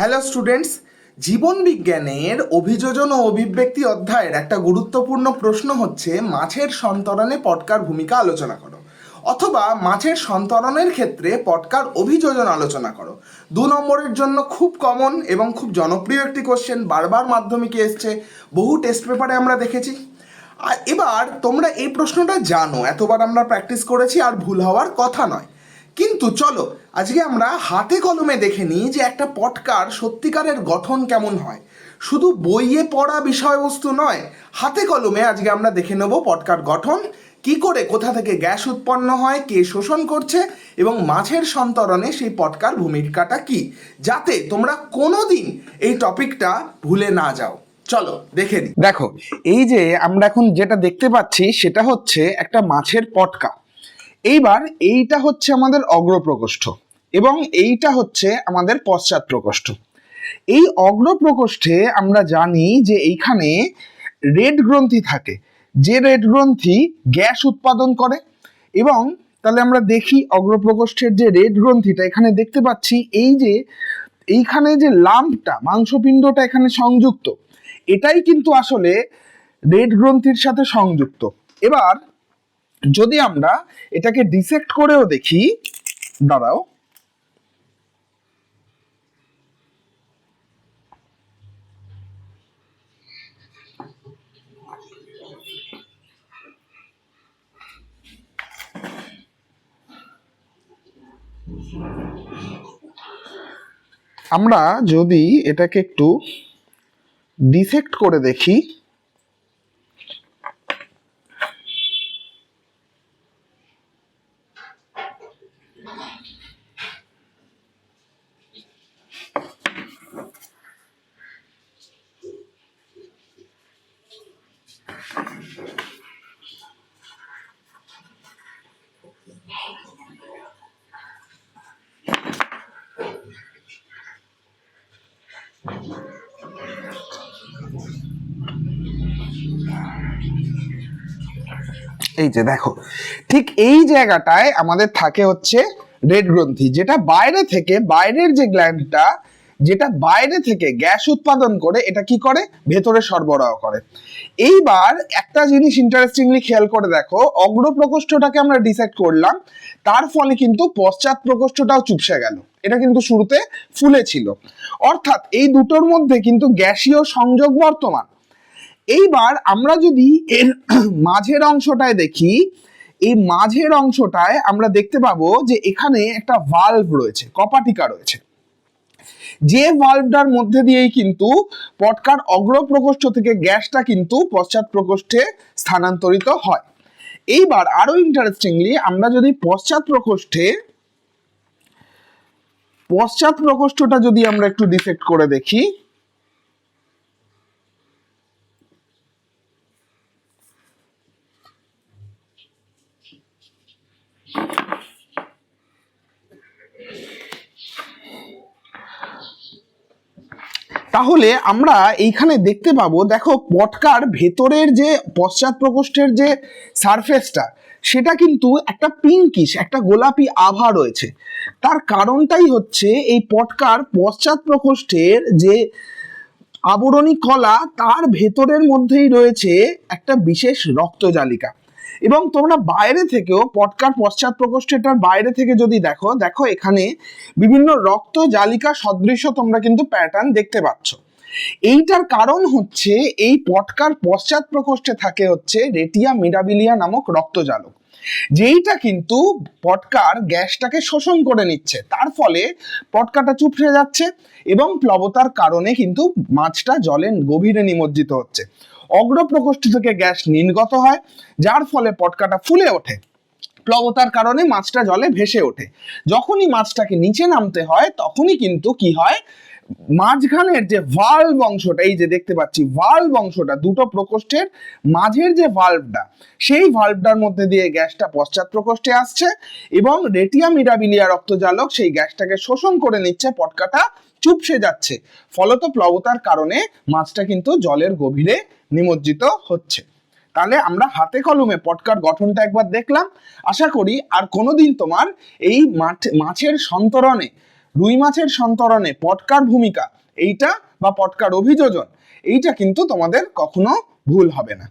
Hello students জীবন বিজ্ঞানের অভিযোজন ও অভিব্যক্তি অধ্যায়ের একটা গুরুত্বপূর্ণ প্রশ্ন হচ্ছে, মাছের সন্তরণে পটকার ভূমিকা আলোচনা করো। অথবা মাছের সন্তরণের ক্ষেত্রে পটকার অভিযোজন আলোচনা করো। দু নম্বরের জন্য খুব কমন এবং খুব জনপ্রিয় একটি কোশ্চেন বারবার মাধ্যমিকে এসছে। বহু টেস্ট পেপারে আমরা দেখেছি। আর এবার তোমরা এই প্রশ্নটা জানো। এতবার আমরা প্র্যাকটিস করেছি আর ভুল হওয়ার কথা নয়। কিন্তু চলো, আজকে আমরা হাতে কলমে দেখে নিই যে একটা পটকার সত্যিকারের গঠন কেমন হয়। শুধু বইয়ে পড়া বিষয়বস্তু নয়, হাতে কলমে আজকে আমরা দেখে নেব পটকার গঠন, কি করে, কোথা থেকে গ্যাস উৎপন্ন হয়, কে শোষণ করছে, এবং মাছের সন্তরণে সেই পটকার ভূমিকাটা কি, যাতে তোমরা কোনোদিন এই টপিকটা ভুলে না যাও। চলো, দেখে দেখো, এই যে আমরা এখন যেটা দেখতে পাচ্ছি, সেটা হচ্ছে একটা মাছের পটকা। এইবার এইটা হচ্ছে আমাদের অগ্রপ্রকোষ্ঠ এবং এইটা হচ্ছে আমাদের পশ্চাৎ প্রকোষ্ঠ। এই অগ্রপ্রকোষ্ঠে আমরা জানি যে এইখানে রেড গ্রন্থি থাকে, যে রেড গ্রন্থি গ্যাস উৎপাদন করে এবং তাহলে আমরা দেখি অগ্রপ্রকোষ্ঠের যে রেড গ্রন্থিটা, এখানে দেখতে পাচ্ছি এই যে এইখানে যে লাম্পটা, মাংসপিণ্ডটা এখানে সংযুক্ত, এটাই কিন্তু আসলে রেড গ্রন্থির সাথে সংযুক্ত। এবার যদি আমরা এটাকে ডিসেক্ট করেও দেখি দাঁড়াও। আমরা যদি এটাকে একটু ডিসেক্ট করে দেখি এই যে দেখো, ঠিক এই জায়গাটায় আমাদের থাকে হচ্ছে রেড গ্রন্থি, যেটা বাইরে থেকে বাইরের যে গ্ল্যান্ডটা যেটা বাইরে থেকে গ্যাস উৎপাদন করে, এটা কি করে? ভেতরে সরবরাহ করে। এইবার একটা জিনিস ইন্টারেস্টিংলি খেয়াল করে দেখো অগ্র প্রকোষ্ঠটাকে আমরা ডিসাইড করলাম, তার ফলে কিন্তু পশ্চাৎ প্রকোষ্ঠটাও চুপসে গেল। এটা কিন্তু শুরুতে ফুলে ছিল। অর্থাৎ এই দুটোর মধ্যে কিন্তু গ্যাসীয় সংযোগ বর্তমান। এইবার আমরা যদি এর মাঝের অংশটায় দেখি, এই মাঝের অংশটায় আমরা দেখতে পাবো যে এখানে একটা ভাল্ভ রয়েছে, কপাটিকা রয়েছে। যে ভালভটার মধ্যে দিয়েই কিন্তু পটকার অগ্র প্রকোষ্ঠ থেকে গ্যাসটা কিন্তু পশ্চাৎ প্রকোষ্ঠে স্থানান্তরিত হয়। এইবার আরও ইন্টারেস্টিংলি আমরা যদি পশ্চাৎ প্রকোষ্ঠে, পশ্চাৎ প্রকোষ্ঠটা যদি আমরা একটু ডিফেক্ট করে দেখি তাহলে আমরা এইখানে দেখতে পাবো, দেখো পটকার ভেতরের যে পশ্চাৎ প্রকোষ্ঠের যে সারফেসটা সেটা কিন্তু একটা পিঙ্কিশ একটা গোলাপি আভা রয়েছে। তার কারণটাই হচ্ছে এই পটকার পশ্চাৎ প্রকোষ্ঠের যে আবরণী কলা, তার ভেতরের মধ্যেই রয়েছে একটা বিশেষ রক্তজালিকা। এবং তোমরা বাইরে থেকেও পটকার পশ্চাৎ প্রকোষ্ঠটার বাইরে থেকে যদি দেখো দেখো এখানে বিভিন্ন রক্ত জালিকা সদৃশ্য তোমরা কিন্তু প্যাটার্ন দেখতে পাচ্ছ। এইটার কারণ হচ্ছে এই পটকার পশ্চাৎ প্রকোষ্ঠে থাকে হচ্ছে রেটিয়া মিরাবিলিয়া নামক রক্তজালক। যেইটা কিন্তু পটকার গ্যাসটাকে শোষণ করে নিচ্ছে। তার ফলে পটকাটা চুপসে যাচ্ছে এবং প্লবতার কারণে কিন্তু মাছটা জলে গভীরে নিমজ্জিত হচ্ছে। অগ্র প্রকোষ্ঠ থেকে গ্যাস নির্গত হয়, যার ফলে পটকাটা ফুলে ওঠে। প্লবতার কারণে মাছটা জলে ভেসে ওঠে। যখনই মাছটাকে নিচে নামতে হয়, তখনই কিন্তু কি হয়? মাঝখানের যে ভাল্ভ অংশটা, এই যে দেখতে পাচ্ছি ভাল্ভ অংশটা, দুটো প্রকোষ্ঠের মাঝের যে ভাল্ভটা সেই ভাল্ভটার মধ্যে দিয়ে গ্যাসটা পশ্চাৎ প্রকোষ্ঠে আসছে এবং রেটিয়া মিরাবিলিয়া রক্তজালক সেই গ্যাসটাকে শোষণ করে নিচ্ছে পটকাটা চুপসে যাচ্ছে। ফলত প্লবতার কারণে মাছটা কিন্তু জলের গভীরে নিমজ্জিত হচ্ছে। তাহলে আমরা হাতে কলমে পটকার গঠনটা একবার দেখলাম। আশা করি আর কোনোদিন তোমার এই মাঠ মাছের সন্তরণে, রুই মাছের সন্তরণে পটকার ভূমিকা এইটা বা পটকার অভিযোজন এইটা কিন্তু তোমাদের কখনো ভুল হবে না।